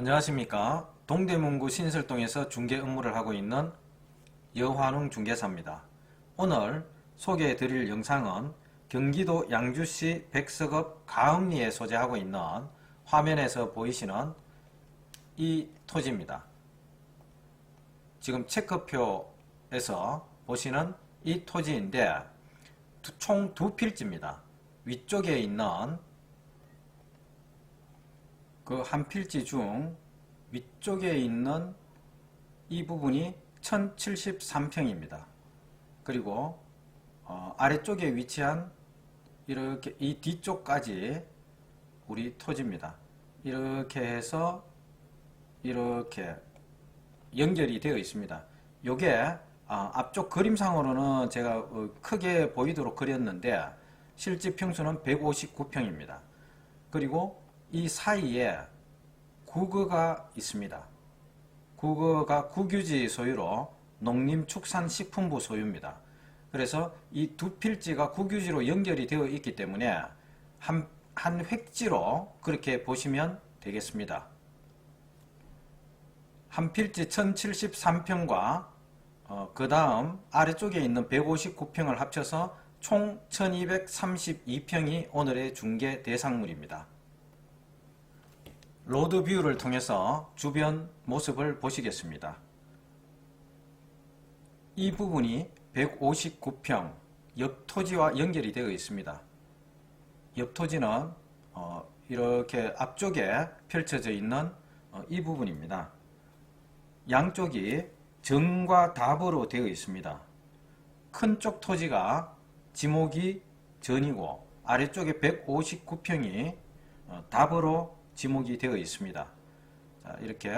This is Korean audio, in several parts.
안녕하십니까. 동대문구 신설동에서 중개 업무를 하고 있는 여환웅 중개사입니다. 오늘 소개해 드릴 영상은 경기도 양주시 백석읍 가음리에 소재하고 있는 화면에서 보이시는 이 토지입니다. 지금 체크표에서 보시는 이 토지인데 총 두 필지입니다. 위쪽에 있는 그 한 필지 중 위쪽에 있는 이 부분이 1073평입니다. 그리고 어, 아래쪽에 위치한 이렇게 이 뒤쪽까지 우리 토지입니다. 이렇게 해서 이렇게 연결이 되어 있습니다. 요게 아, 앞쪽 그림상으로는 제가 어, 크게 보이도록 그렸는데 실제 평수는 159평입니다. 그리고 이 사이에 국어가 있습니다. 국어가 국유지 소유로 농림축산식품부 소유입니다. 그래서 이 두 필지가 국유지로 연결이 되어 있기 때문에 한, 한 획지로 그렇게 보시면 되겠습니다. 한 필지 1073평과 어, 그 다음 아래쪽에 있는 159평을 합쳐서 총 1232평이 오늘의 중개 대상물입니다. 로드 뷰를 통해서 주변 모습을 보시겠습니다. 이 부분이 159평 옆 토지와 연결이 되어 있습니다. 옆 토지는 어, 이렇게 앞쪽에 펼쳐져 있는 어, 이 부분입니다. 양쪽이 정과 답으로 되어 있습니다. 큰 쪽 토지가 지목이 전이고 아래쪽에 159평이 어, 답으로 지목이 되어 있습니다. 자, 이렇게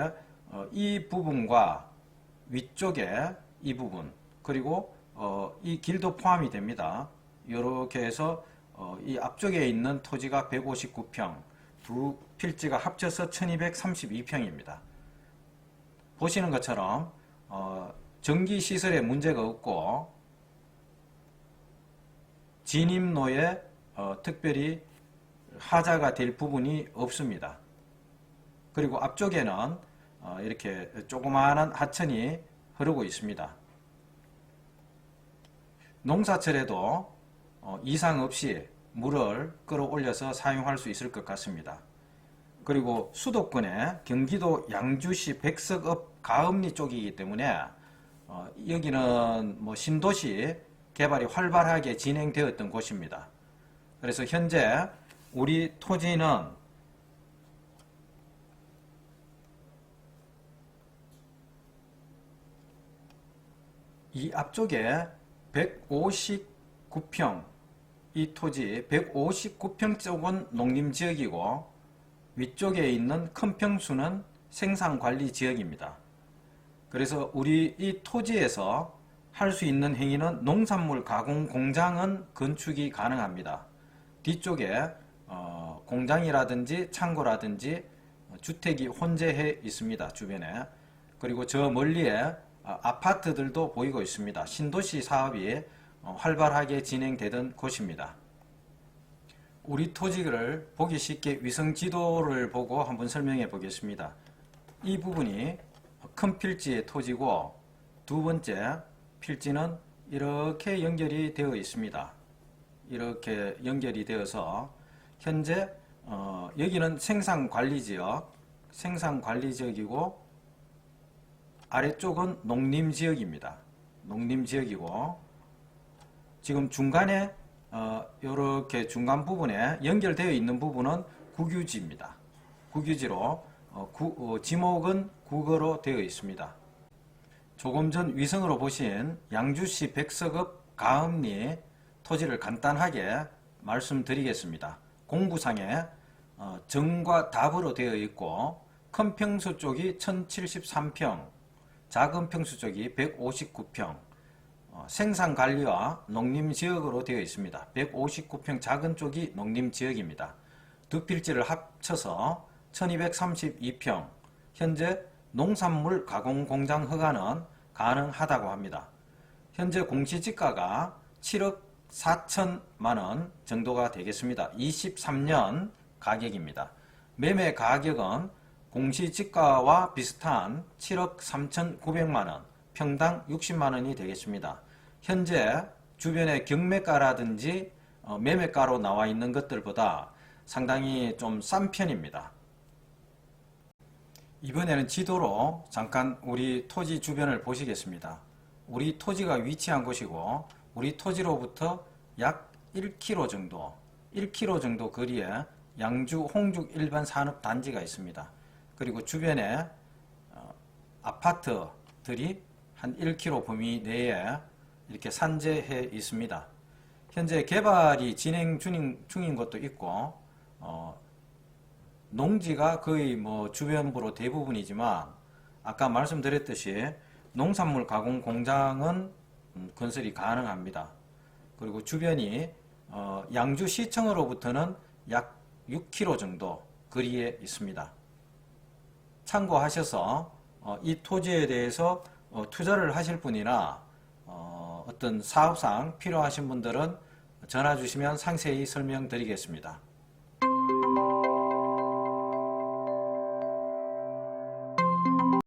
어, 이 부분과 위쪽에 이 부분 그리고 어, 이 길도 포함이 됩니다. 이렇게 해서 어, 이 앞쪽에 있는 토지가 159평, 두 필지가 합쳐서 1232평입니다. 보시는 것처럼 어, 전기 시설에 문제가 없고 진입로에 어, 특별히 하자가 될 부분이 없습니다. 그리고 앞쪽에는 어, 이렇게 조그마한 하천이 흐르고 있습니다. 농사철에도 어, 이상 없이 물을 끌어올려서 사용할 수 있을 것 같습니다. 그리고 수도권에 경기도 양주시 백석읍 가음리 쪽이기 때문에 어, 여기는 뭐 신도시 개발이 활발하게 진행되었던 곳입니다. 그래서 현재 우리 토지는 이 앞쪽에 159평 이 토지 159평 쪽은 농림지역이고 위쪽에 있는 큰 평수는 생산관리지역입니다. 그래서 우리 이 토지에서 할 수 있는 행위는 농산물 가공 공장은 건축이 가능합니다. 뒤쪽에 어, 공장이라든지 창고라든지 주택이 혼재해 있습니다. 주변에. 그리고 저 멀리에 어, 아파트들도 보이고 있습니다. 신도시 사업이 어, 활발하게 진행되던 곳입니다. 우리 토지를 보기 쉽게 위성 지도를 보고 한번 설명해 보겠습니다. 이 부분이 큰 필지의 토지고 두 번째 필지는 이렇게 연결이 되어 있습니다. 이렇게 연결이 되어서 현재 어, 여기는 생산관리지역, 생산관리지역이고 아래쪽은 농림지역입니다. 농림지역이고 지금 중간에 어, 이렇게 중간 부분에 연결되어 있는 부분은 국유지입니다. 국유지로 어, 구, 어, 지목은 국어로 되어 있습니다. 조금 전 위성으로 보신 양주시 백석읍 가음리 토지를 간단하게 말씀드리겠습니다. 공부상에 어, 정과 답으로 되어 있고 큰 평수 쪽이 1073평, 작은 평수 쪽이 159평, 어, 생산관리와 농림지역으로 되어 있습니다. 159평 작은 쪽이 농림지역입니다. 두 필지를 합쳐서 1232평, 현재 농산물 가공 공장 허가는 가능하다고 합니다. 현재 공시지가가 7억 4천만 원 정도가 되겠습니다. 23년 가격입니다. 매매 가격은 공시지가와 비슷한 7억 3,900만원, 평당 60만원이 되겠습니다. 현재 주변에 경매가라든지 어, 매매가로 나와 있는 것들보다 상당히 좀 싼 편입니다. 이번에는 지도로 잠깐 우리 토지 주변을 보시겠습니다. 우리 토지가 위치한 곳이고 우리 토지로부터 약 1km 정도, 1km 정도 거리에 양주 홍죽 일반 산업 단지가 있습니다. 그리고 주변에 어, 아파트들이 한 1km 범위 내에 이렇게 산재해 있습니다. 현재 개발이 진행 중인, 중인 것도 있고 어, 농지가 거의 뭐 주변부로 대부분이지만 아까 말씀드렸듯이 농산물 가공 공장은 음, 건설이 가능합니다. 그리고 주변이 어, 양주시청으로부터는 약 6km 정도 거리에 있습니다. 참고하셔서 어, 이 토지에 대해서 어, 투자를 하실 분이나 어, 어떤 사업상 필요하신 분들은 전화 주시면 상세히 설명드리겠습니다.